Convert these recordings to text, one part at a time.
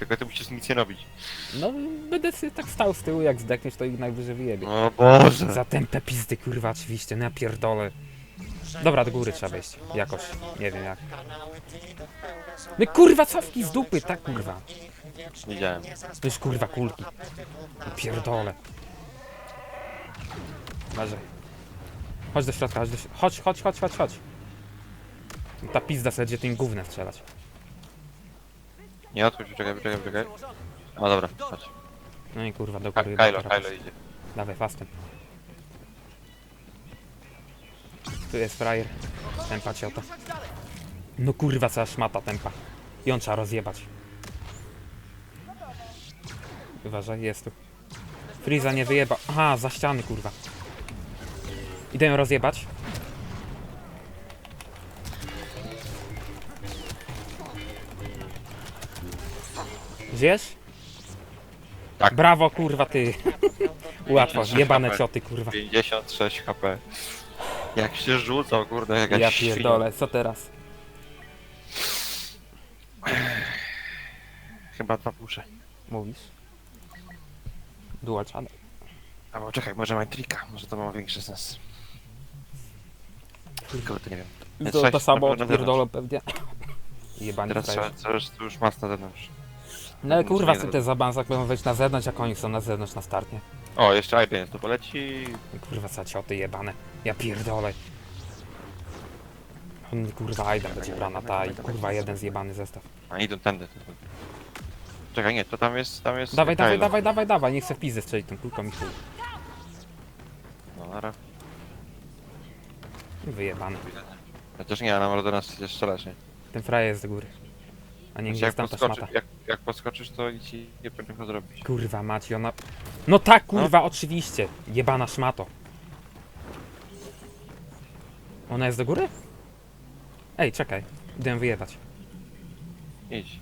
Tylko ty musisz nic nie robić. No, będę sobie tak stał z tyłu, jak zdechniesz, to ich najwyżej wyjebie. O Boże! Za tępe pizdy, kurwa, oczywiście, no ja pierdolę. Dobra, do góry trzeba wejść. Jakoś. Nie wiem jak. No kurwa, cofki z dupy, tak kurwa. Widziałem. To już kurwa kulki. No pierdolę. Uważaj. Chodź do środka, chodź, do, środka. chodź, chodź, chodź, chodź, chodź. Ta pizda sobie będzie tym gównem strzelać. Nie odchodź, czekaj, czekaj, czekaj. O dobra, chodź. No i kurwa, do Ka góry. Kylo, teraz. Kylo idzie. Dawaj, fastem. Tu jest frajer. Tempa ciota. No kurwa, cała szmata tempa. I on trzeba rozjebać. Uważaj, jest tu. Friza nie wyjeba. Aha, za ściany, kurwa. Idę ją rozjebać. Żyjesz? Tak. Brawo, kurwa, ty. Łatwo, 56 jebane HP. cioty, kurwa. 56 HP. Jak się rzucał, kurde, jakaś Ja świnia. pierdolę, co teraz? Chyba dwa pusze. Mówisz? Dual channel. Albo czekaj, może ma trika, może to ma większy sens. Kurde, nie wiem. To, Trzeba to samo na odpierdolę pewnie. Jebani Teraz trzeba, frajerzy. to już, to już zewnątrz. No ale kurwa, sobie no. te zabanzak będą wejść na zewnątrz, jak oni są na zewnątrz na starcie. O, jeszcze Aiden to poleci. Kurwa, co cioty jebane. Ja pierdolę. On, Kurwa, Aidan będzie brana ta i kurwa jeden zjebany zestaw. A idą tędy. Czekaj, nie, to tam jest, tam jest... Dawaj, dawaj, Kylo. dawaj, dawaj, dawaj, nie chcę w pizdę strzelić tą kulką i chuj. No, nara. Wyjebany. Chociaż nie, nam do nas przecież strzelasz, nie? Ten frajer jest do góry. A nie Znaczy, gdzie jak, jest tamta podskoczy, szmata. jak, jak podskoczysz, to nic ci nie powinno co zrobić. Kurwa macie, ona... No tak, kurwa, oczywiście. Jebana szmato. Ona jest do góry? Ej, czekaj. Idę ją wyjebać. Idź.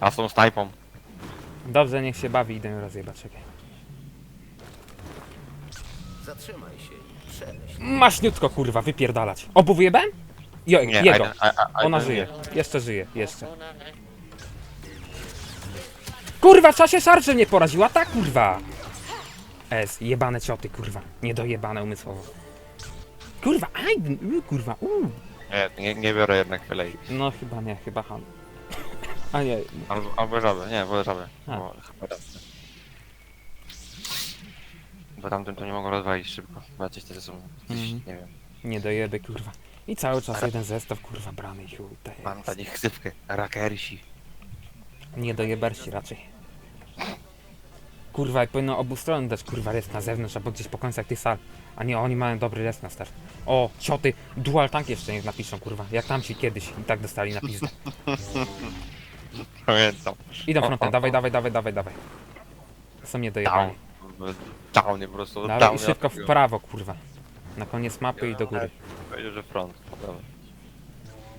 A z tą snajpą. Dobrze, niech się bawi, idę ją rozjebać, czekaj. Zatrzymaj się i przemyśl. Maśniutko, kurwa, wypierdalać. Obu wyjebałem? Jo, Nie, jego. Aiden, a, a, Ona Aiden żyje. Jeszcze żyje, jeszcze. Kurwa, w czasie szarży mnie poraziła, tak kurwa. S, jebane cioty, kurwa. Niedojebane umysłowo. Kurwa, aj, u, kurwa, uuu. Nie, nie, nie biorę jednak felei. No chyba nie, chyba Han. A nie, Albo, albo żabę, nie, wolę żabę. A. Bo, chyba raz. Bo tamtym to nie mogą rozwalić szybko. Bo jacyś te są, Mhm. nie wiem, nie dojeby, kurwa. I cały czas jeden zestaw, kurwa, brany i chuj. To mam jest. dla nich ksywkę. Rakersi. Nie dojebersi raczej. Kurwa, jak powinno obu stron dać, kurwa, rest na zewnątrz, albo gdzieś po końcach tych sal. A nie, oni mają dobry rest na start. O, cioty, dual tank jeszcze niech napiszą, kurwa. Jak tamci kiedyś i tak dostali na pizdę. Pamiętam. Idą frontem, dawaj, dawaj, dawaj, dawaj, dawaj. Są Down. niedojebani. Downy po prostu. Dawaj i szybko w prawo, kurwa. Na koniec mapy i do góry. Powiedział, że front. Dobra.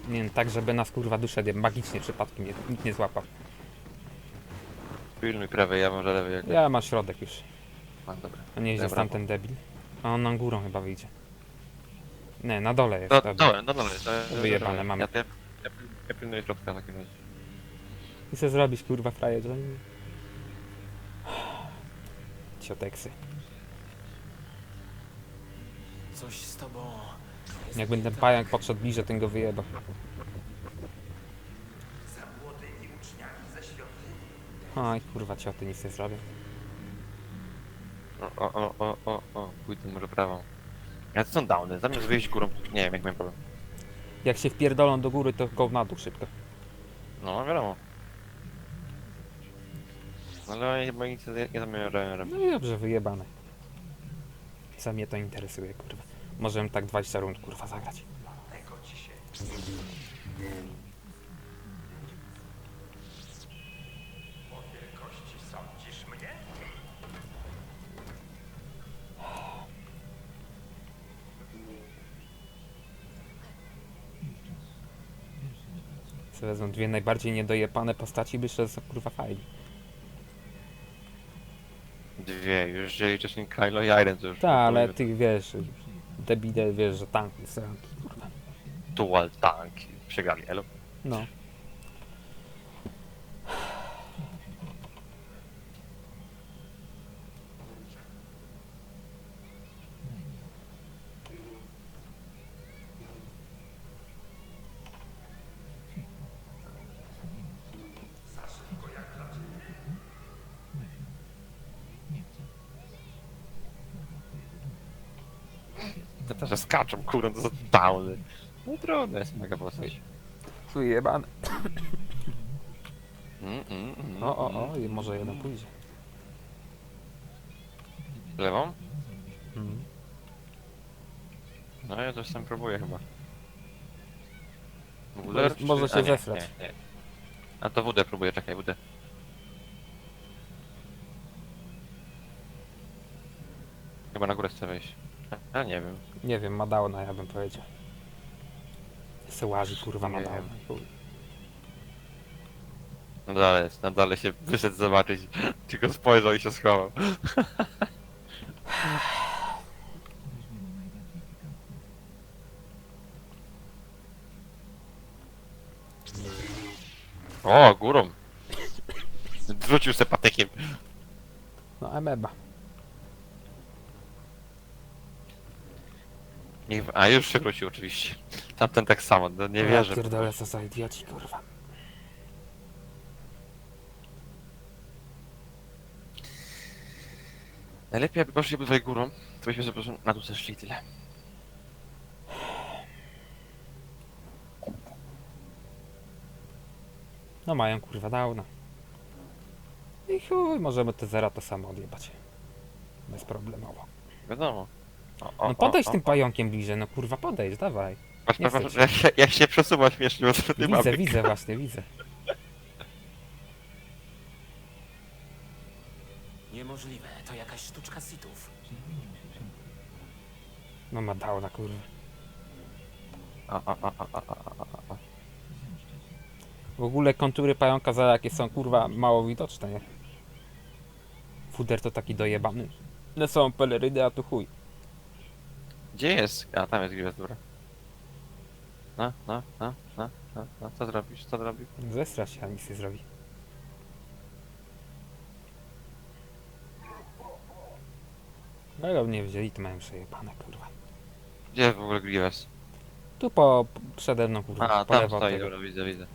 Nie wiem, tak żeby nas, kurwa, duszę nie- magicznie przypadkiem nie, nikt nie złapał. Pilnuj prawej, ja może lewej jak... Ja mam środek już. A, dobra. A nie Dobra, tamten debil. A on na górą chyba wyjdzie. Nie, na dole jest. No, dobra. dobra, no dobra. to- Wyjebane dobra. mamy. Ja, ja, ja, ja pilnuję środka w takim razie. I co zrobić, kurwa, frajerze? Cioteksy. Coś z tobą. Jak będę pająk podszedł bliżej, ten go wyjeba. Aj, kurwa, cioty nic nie zrobią. O, o, o, o, o, o, pójdę może prawą. Ja to są downy, zamiast wyjść górą, nie wiem jak miałem problem. Jak się wpierdolą do góry, to go na dół szybko. No, wiadomo. Ale chyba nic nie, nie zamierzałem robić. No i dobrze, wyjebane. Co mnie to interesuje, kurwa. Możemy tak 20 rund, kurwa, zagrać. Co wezmą dwie najbardziej niedojepane postaci, by za kurwa fajli. Dwie, już jeżeli wcześniej Kylo i Iron to już... Tak, ale ty wiesz, debile wiesz, że tank jest tank, kurwa. Dual tank. Przegrali, elo. No. Te też skaczą, kurde, to są downy. No trudno jest mega postać. Chuj jebany. Mm, mm, mm, O, o, o, i może jeden pójdzie. Lewą? Mm. No ja coś tam próbuję chyba. Wuder, może czy- się a, nie, zesrać. Nie, nie. A to WD próbuję, czekaj, WD. Chyba na górę chcę wejść. A, a nie wiem. Nie wiem, ma downa, ja bym powiedział. Se łazi, kurwa, ma Nie downa. wiem. No dalej na dole się wyszedł zobaczyć. Tylko spojrzał i się schował. O, górą. Wrzucił se patykiem. No, ameba. Niech... A już się wrócił oczywiście. Tamten tak samo, no nie wierzę. Ja pierdolę, co za idioci, kurwa. Najlepiej jakby poszli obydwaj górą, to byśmy sobie po prostu na dół zeszli i tyle. No mają, kurwa, downa. I chuj, możemy te zera to samo odjebać. Bezproblemowo. Wiadomo. O, o, No podejdź o, tym o. pająkiem bliżej, no kurwa, podejdź, dawaj. Patrz, nie chcę jak, się, jak się przesuwa śmiesznie, bo to ty Widzę, mamy. widzę właśnie, widzę. Niemożliwe, to jakaś sztuczka sitów. No ma downa, kurwa. O, o, o, o, o, o. W ogóle kontury pająka za jakie są, kurwa, mało widoczne, nie? Fuder to taki dojebany. No są pelerydy, a tu chuj. Gdzie jest? A, tam jest gwiazdura. No, no, no, no, no, no, co zrobisz, co zrobisz? Zestrasz się, a nic nie zrobi. No ale nie wzięli, to mają przejebane, kurwa. Gdzie w ogóle Grievous? Tu po, przede mną, kurwa, A, po tam lewo od stoi, tego. dobra, widzę, widzę.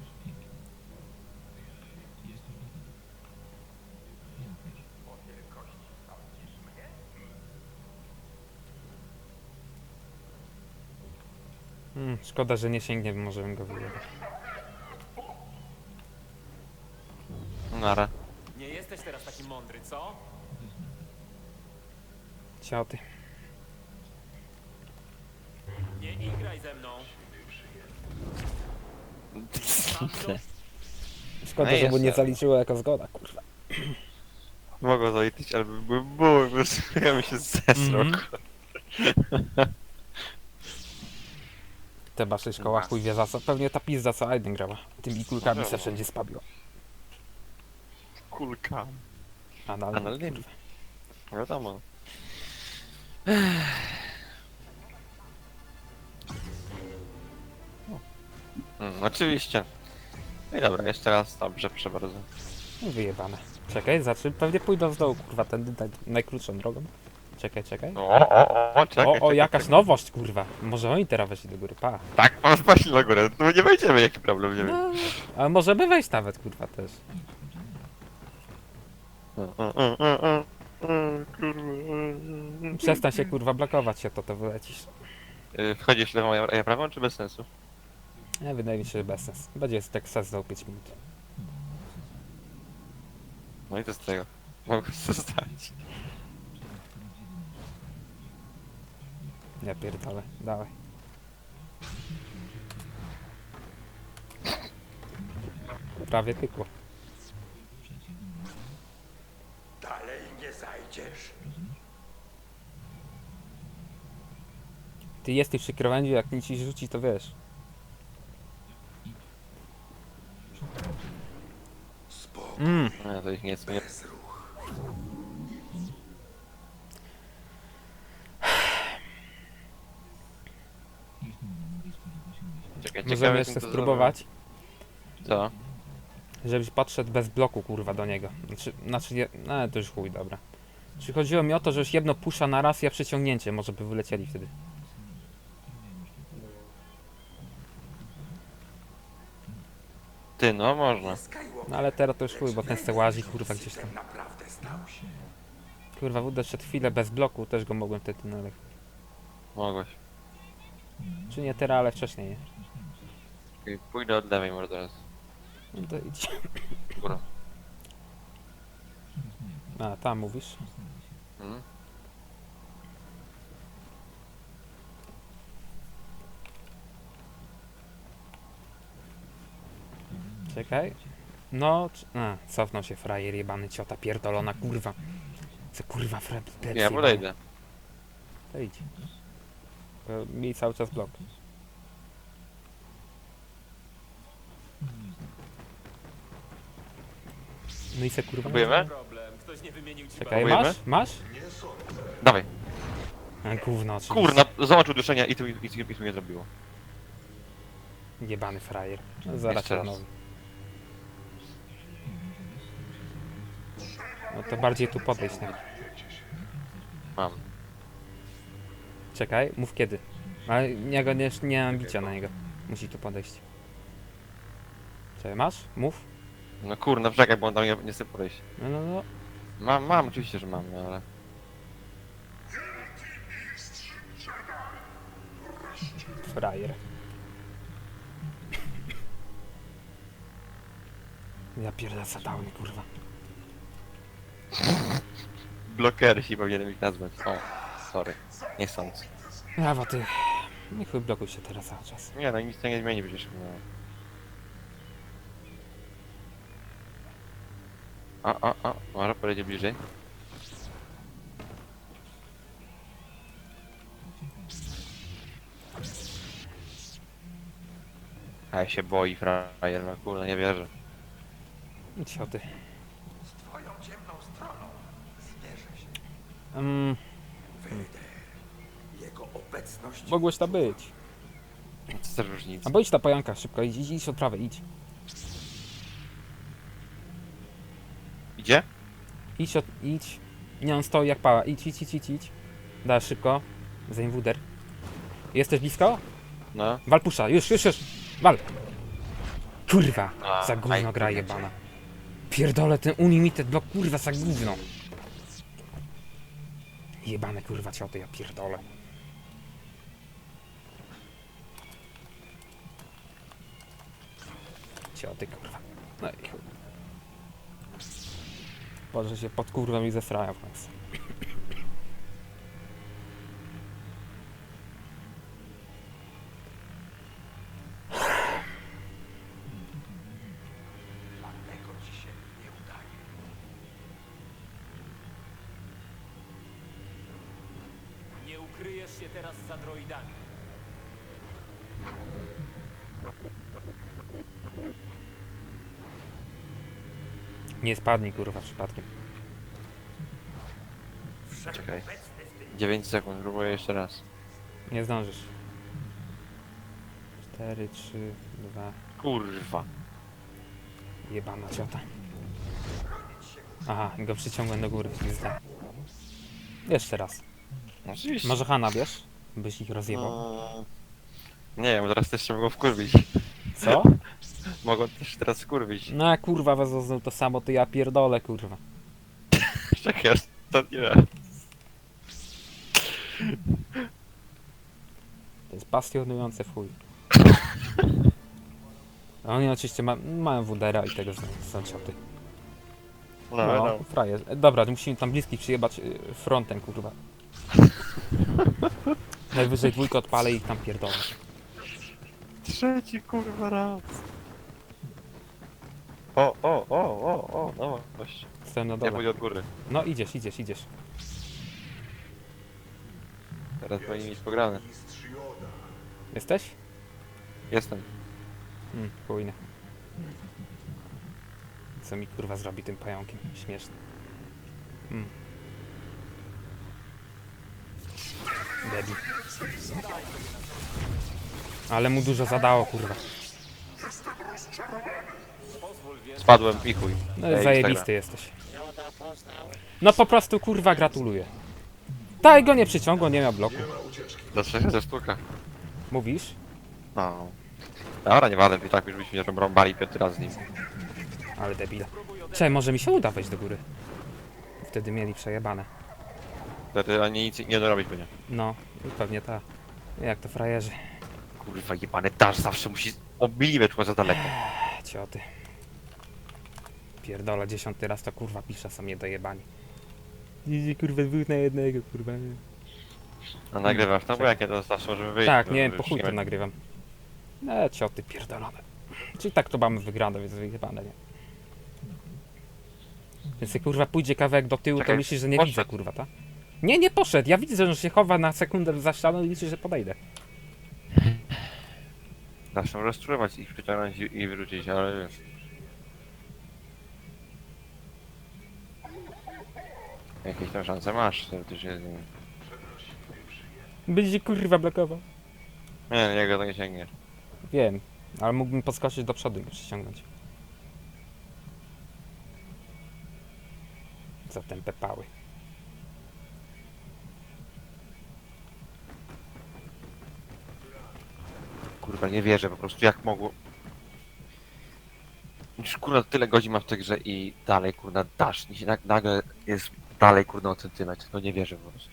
Hmm, szkoda, że nie sięgnie, możemy go wyjebać. Nara. Nie jesteś teraz taki mądry, co? Cioty. Nie igraj ze mną. Szkoda, No że mu jest, nie ale- zaliczyło jako zgoda, kurwa. Mogę zaliczyć, ale by były buły, bo ja bym się zesrał. Mhm. Te basze szkoła chuj wie za co. Pewnie ta pizza co Aiden grała. Tymi kulkami se wszędzie spabiła. Kulka. Anal, Analnie. Wiadomo. Mm, oczywiście. No i dobra, jeszcze raz, dobrze, proszę bardzo. No Wyjebane. Czekaj, zaczy. Pewnie pójdą z dołu, kurwa, tędy naj, najkrótszą drogą. Czekaj, czekaj. O, o, o, czekaj, O, o, czekaj, jakaś czekaj. nowość, kurwa. Może oni teraz weszli do góry, pa. Tak, pan właśnie na górę, no nie wejdziemy, jaki problem, nie wiem. No, ale możemy wejść nawet, kurwa, też. O, o, o, o, o, o, kurwa. Przestań się, kurwa, blokować się, to to wylecisz. Y, Wchodzisz lewą, a ja prawą, czy bez sensu? Nie, wydaje mi się, że bez sens. Będzie tak sens za 5 minut. No i to z tego. Mogę zostać. Ja pierdolę, dawaj. Prawie pykło. Dalej nie zajdziesz. Ty jesteś przy krawędzi, jak nic ci rzuci, to wiesz. Spokój, Mm. No to ich nie bez. Czekaj, Możemy ciekawe, jeszcze to spróbować, zrobią. żebyś podszedł bez bloku, kurwa, do niego. Znaczy, znaczy nie, no to już chuj, dobra. Czy chodziło mi o to, żeś jedno pusza na raz, ja przyciągnięcie, może by wylecieli wtedy. Co? Ty, no można. No ale teraz to już chuj, bo ten se łazi, kurwa, gdzieś tam. Kurwa, wódę przed chwilę bez bloku, też go mogłem wtedy, no ale... Mogłeś. Czy nie teraz, ale wcześniej, nie? Okej, Pójdę od lewej może teraz. No to idź. Góra. A, tam mówisz? Mhm. Czekaj. No, c- a, cofnął się frajer jebany, ciota pierdolona, kurwa. Co kurwa fra... plebs Ja podejdę. To idź. Bo Miej cały czas blok. No i se kurwa... Próbujemy? Problem. Ktoś nie wymienił ci Czekaj, Próbujemy? masz? Masz? Dawaj. A, gówno, oczywiście. Kurna, zobacz uduszenia i tu, i, tu, i tu nie zrobiło. Jebany frajer. No, zaraz Jeszcze raz. No to bardziej tu podejść, nie? Mam. Czekaj, mów kiedy. Ale niego nie, nie mam bicia na niego. Musi tu podejść. Czekaj, masz? Mów. No kurna, czekaj, bo on tam nie, nie chce podejść. No, no, no. Mam, mam, oczywiście, że mam, no ale... Frajer. Ja pierdolę downy, kurwa. Blokery się powinienem ich nazwać. O, sorry. Nie sądzę. Ja, bo ty... Nie chuj, blokuj się teraz cały czas. Nie no, nic to nie zmieni przecież. No. A, a, a, może podejdzie bliżej. A ja się boi frajer, no kurde, nie wierzę. Idź o ty. Z twoją ciemną stroną zmierzę się. Um. Jego obecność... mogłeś tam być. Co za różnica? A bo idź ta pająka, szybko, idź, idź, idź od prawej, idź. Idzie? Idź, od, idź. Nie, on stoi jak pała. Idź, idź, idź, idź, idź. Da, szybko. Zanim wuder. Jesteś blisko? No. Wal pusza, już, już, już. Wal. Kurwa, A, za gówno aj, gra kurwa, jebana. Pierdolę, ten unlimited blok, kurwa, za gówno. Jebane, kurwa, cioty, ja pierdolę. Cioty, kurwa. No i chuj. Boże się pod kurwą i zesrają w końcu. Nie spadnij, kurwa, przypadkiem. Czekaj. 9 sekund, próbuję jeszcze raz. Nie zdążysz. 4, 3, 2, Kurwa. Jebana ciota. Aha, go przyciągłem do góry. Zda. Jeszcze raz. Oczywiście. Może Hanna, wiesz? Byś ich rozjebał. No. Nie wiem, zaraz też się mogą wkurwić. Co? Mogą też teraz wkurwić. No a kurwa was znów to samo, to ja pierdolę, kurwa. Czekaj, ostatni raz. To jest pasjonujące w chuj. A Oni oczywiście ma, mają wudera i tego są, są cioty. No, No, no. frajer. E, Dobra, musimy tam bliski przyjebać y, frontem, kurwa. Najwyżej dwójkę odpalę i ich tam pierdolę. Trzeci kurwa raz. O, o, o, o, o, no właśnie. Stoję na Ja dole. pójdę od góry. No idziesz, idziesz, idziesz. Teraz powinien mieć pograne. Jesteś? Jestem. Hmm, chujnie. Co mi kurwa zrobi tym pająkiem? Śmieszne. Hmm. Debil. Ale mu dużo zadało, kurwa. Spadłem i chuj. No Ej, zajebisty jesteś. No po prostu kurwa gratuluję. Daj go nie przyciągło, nie miał bloku. Dlaczego ze sztuka? Mówisz? No. Dobra, nie ważne, i tak już byśmy rąbali piąty raz z nim. Ale debile. Czekaj, może mi się uda wejść do góry. Wtedy mieli przejebane. Wtedy ani nic nie dorobić by nie. No, pewnie tak. Jak to frajerzy? Kurwa, jebany dasz zawsze musi o milimetr chyba za daleko. Cioty. Pierdolę, dziesiąty raz to kurwa pisze, są niedojebani. Idzie kurwa dwóch na jednego, kurwa. A nagrywasz to, bo jak ja to zawsze możemy wyjść. Tak, bo nie, już po chuj to nagrywam. E, cioty pierdolone. Czyli tak to mamy wygrane, więc wyjebane, nie? Więc jak kurwa pójdzie kawałek do tyłu, to Czekaj, myślisz, że nie poszedł. widzę, kurwa, tak? Nie, nie poszedł. Ja widzę, że się chowa na sekundę za ścianą i liczy, że podejdę. Zawsze możesz spróbować ich przyciągnąć i, i wyrzucić, ale wiesz. Jakieś tam szanse masz, teoretycznie. z nim. Będzie kurwa blokował. Nie, jego to nie sięgnie. Wiem, ale mógłbym podskoczyć do przodu i go przyciągnąć. Za tępe pały. Kurwa, nie wierzę po prostu, jak mogło... Już kurwa tyle godzin mam w tej grze i dalej kurwa dasz. I się nag- nagle jest dalej kurwa o centymetr. No nie wierzę po prostu.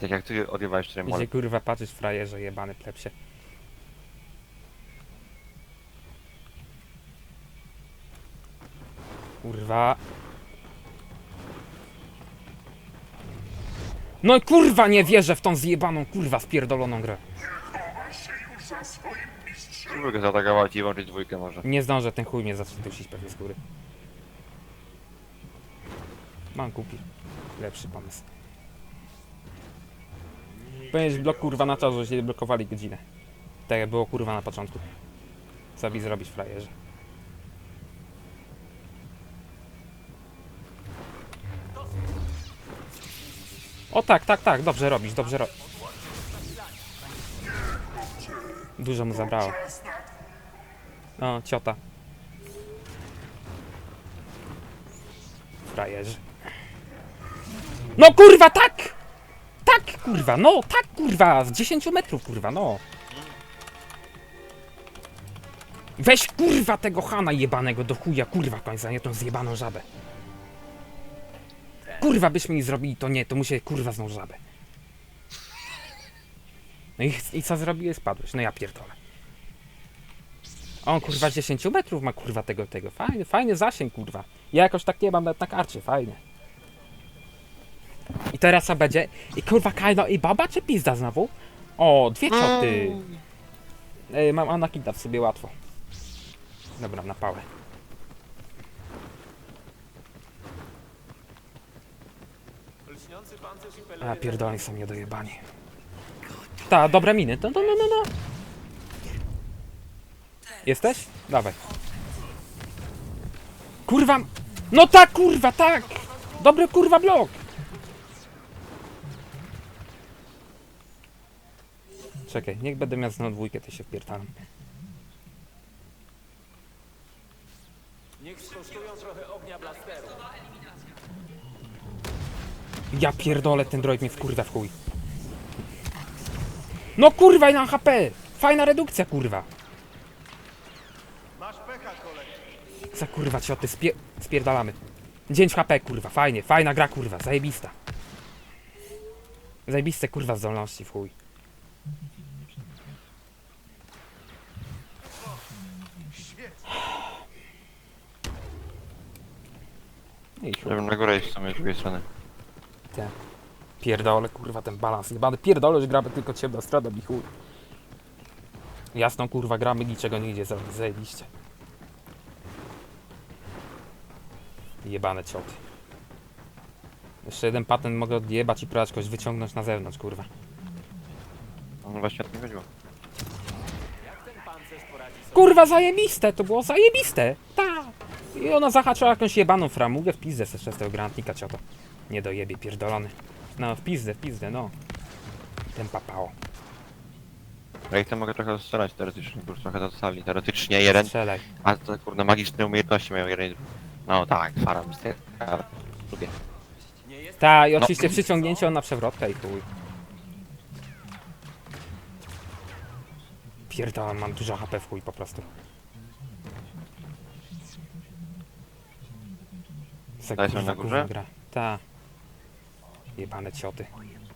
Tak jak ty odjewałeś wczoraj mole. Gdzie kurwa patrzysz frajerze jebany plepsie. Kurwa. No i kurwa nie wierzę w tą zjebaną kurwa spierdoloną grę. Spróbuj go zaatakować i włączyć dwójkę może. Nie zdążę, ten chuj mnie zacznie dusić pewnie z góry. Mam kupi. Lepszy pomysł. Powinieneś blok kurwa na czas, że się blokowali godzinę. Tak jak było kurwa na początku. Co mi zrobić frajerze? O tak, tak, tak, dobrze robisz, dobrze robisz. Dużo mu zabrało. O, ciota. Frajerzy. No kurwa, tak! Tak, kurwa, no, tak, kurwa, z 10 metrów, kurwa, no. Weź, kurwa, tego Hana jebanego do chuja, kurwa, końca, nie tą zjebaną żabę. Kurwa, byśmy mi zrobili to nie, to muszę, kurwa, znowu żabę. No i, i co zrobiłeś? Spadłeś, no ja pierdolę. On kurwa 10 metrów ma kurwa tego, tego. Fajny, fajny zasięg kurwa. Ja jakoś tak nie mam nawet na karcie, fajnie. I teraz co będzie? I kurwa Kajno i baba czy pizda znowu? O, dwie cioty. Ej, mam Anakita w sobie łatwo. Dobra, na pałę. A pierdolni są niedojebani. Ta, dobre miny. No, no, no, no, no. Jesteś? Dawaj. Kurwa! No tak, kurwa, tak! Dobry kurwa blok! Czekaj, niech będę miał znowu dwójkę, to się wpierdalam. Niech skosztują trochę ognia blasteru. Ja pierdolę, ten droid mnie wkurwa w chuj. No kurwa, na HP! Fajna redukcja, kurwa. Masz pecha, kolego. Za kurwa cioty, spie spierdalamy. 9 HP, kurwa, fajnie, fajna gra, kurwa, zajebista. Zajebiste, kurwa, zdolności, w chuj. Chuj. Żebym na górę iść w sumie z drugiej strony. Te. Pierdolę, kurwa, ten balans. Jebany pierdolę, że gramy tylko ciemna strona, mi chuj. Jasną, kurwa, gramy, niczego nie idzie zajebiście. Jebane cioty. Jeszcze jeden patent mogę odjebać i próbować kogoś wyciągnąć na zewnątrz, kurwa. No właśnie o tym chodziło. Jak ten pancerz poradzi sobie? Kurwa, zajebiste, to było zajebiste. Ta. I ona zahaczyła jakąś jebaną framugę, w pizdę jeszcze z tego granatnika, cioto. Nie dojebie, pierdolony. No, w pizdę, w pizdę, no. Ten papało. Ja ich tam mogę trochę strzelać teoretycznie, bo już trochę dostali. Teoretycznie jeden, Strzelaj. a to kurde magiczne umiejętności mają jeden. No tak, fara mistyka. Lubię. Nie jest Ta, i oczywiście przyciągnięcie on na przewrotkę i chuj. Pierdolę, mam dużo HP w chuj po prostu. Ją kurwa na górze? gówno gra. Ta. Jebane cioty.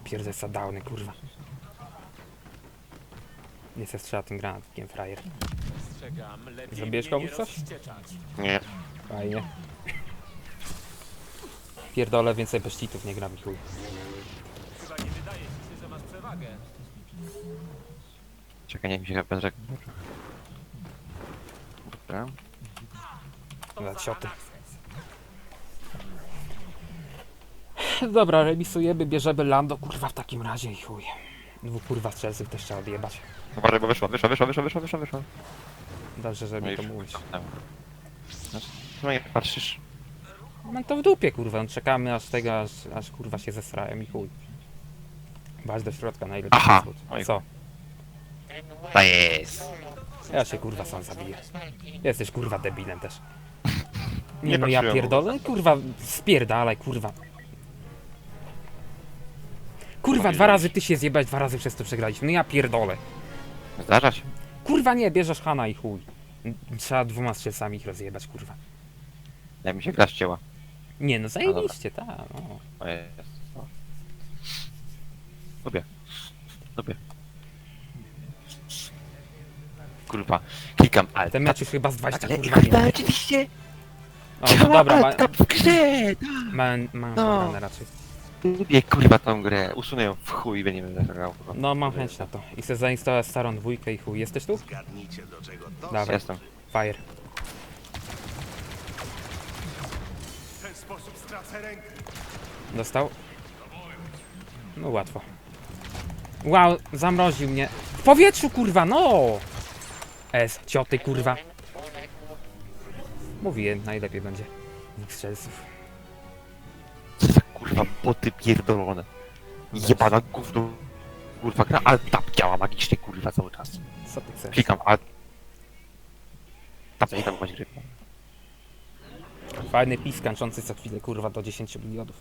pierdolę sadałny, kurwa. Nie se strzela tym granatkiem, frajer. Ostrzegam, lepiej mnie komuś nie coś? rozwścieczać. Nie. Fajnie. Pierdolę, więcej beścitów nie gram, chuj. Chyba nie wydaje ci się, że masz przewagę. Czekaj, niech mi się chyba rzekł. Dobra. Za cioty. Dobra, remisujemy, bierzemy Lando, kurwa, w takim razie i chuj. Dwóch kurwa strzelców też trzeba odjebać. Uważaj, bo wyszła, wyszła, wyszła, wyszła, wyszła, wyszła, wyszła. Dobrze, że No mi to mówisz. kopnęło. No nie patrzysz. Mam to w dupie, kurwa, no czekamy aż tego, aż, aż kurwa się zesrałem i chuj. Baś do środka, najlepiej. Aha. Oj. Co? To jest. Ja się kurwa sam zabiję. Jesteś kurwa debilem też. Nie, Nie no ja patrzyłem. pierdolę, kurwa, spierdalaj, kurwa. Kurwa, dwa razy ty się zjebać, dwa razy przez to przegraliśmy. No ja pierdolę. Zdarza się. Kurwa nie, bierzesz Hana i chuj. Trzeba dwoma strzelcami ich rozjebać, kurwa. Jak mi się gra ścięła. Nie no, zajebiście, tak, no. O jest. O. Lubię. Lubię. Kurwa. Klikam alt. Ten mecz już chyba z 20 Ale kurwa minut. oczywiście. O, no dobra, ma, w grze. ma, mam No. raczej. Lubię kurwa tą grę. Usunę ją w chuj i będziemy zagrał. No mam chęć na to. I chcę zainstalować starą dwójkę i chuj. Jesteś tu? Zgadnijcie do czego to Dawaj, Jestem. fire. w ten sposób stracę rękę. Dostał? No łatwo. Wow, zamroził mnie. W powietrzu, kurwa, no! S, cioty, kurwa. Mówiłem, najlepiej będzie. Nikt strzelców. Kurwa boty pierdolone. Jebana gówno. Kurwa gra alt tab działa magicznie kurwa cały czas. Co ty chcesz? Klikam alt. Tam nie tam gry. Fajny pis kończący co chwilę, kurwa, do 10 milionów.